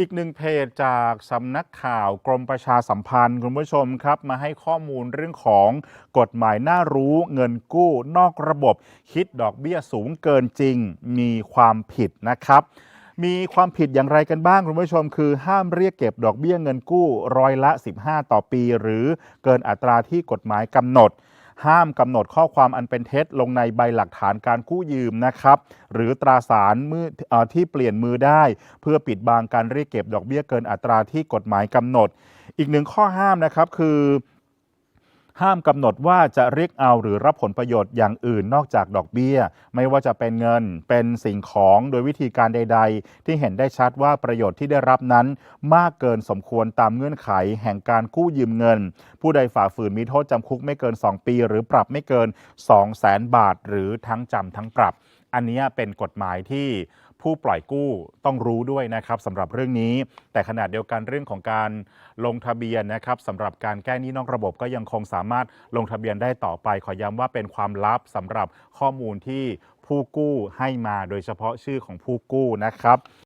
อีกหนึ่งเพจจากสำนักข่าวกรมประชาสัมพันธ์คุณผู้ชมครับ มาให้ข้อมูลเรื่องของกฎหมายน่ารู้เงินกู้นอกระบบ คิดดอกเบี้ยสูงเกินจริง มีความผิดนะครับ มีความผิดอย่างไรกันบ้างคุณผู้ชม คือห้ามเรียกเก็บดอกเบี้ยเงินกู้ร้อยละ 15 ต่อปี หรือเกินอัตราที่กฎหมายกำหนด ห้ามกำหนดข้อความอันเป็นเท็จลงในใบหลักฐานการกู้ยืมนะครับหรือตราสารมืออที่เปลี่ยนมือได้ เพื่อปิดบังการเรียกเก็บดอกเบี้ยเกินอัตราที่กฎหมายกำหนด อีกหนึ่งข้อห้ามนะครับคือ ห้ามกำหนดว่าจะเรียกเอาหรือรับผลประโยชน์อย่างอื่นนอกจากดอกเบี้ย ไม่ว่าจะเป็นเงินเป็นสิ่งของโดยวิธีการใด ๆ ที่เห็นได้ชัดว่าประโยชน์ที่ได้รับนั้น มากเกินสมควรตามเงื่อนไข แห่งการกู้ยืมเงิน ผู้ใดฝ่าฝืนมีโทษจำคุกไม่เกิน 2 ปี หรือปรับไม่เกิน 2 0 0แสนบาท หรือทั้งจำทั้งปรับ อันนี้เป็นกฎหมายที่ ผู้ปล่อยกู้ต้องรู้ด้วยนะครับสำหรับเรื่องนี้ แต่ขณะเดียวกันเรื่องของการลงทะเบียนนะครับสำหรับการแก้หนี้นอกระบบก็ยังคงสามารถลงทะเบียนได้ต่อไป ขอย้ำว่าเป็นความลับสำหรับข้อมูลที่ผู้กู้ให้มาโดยเฉพาะชื่อของผู้กู้นะครับ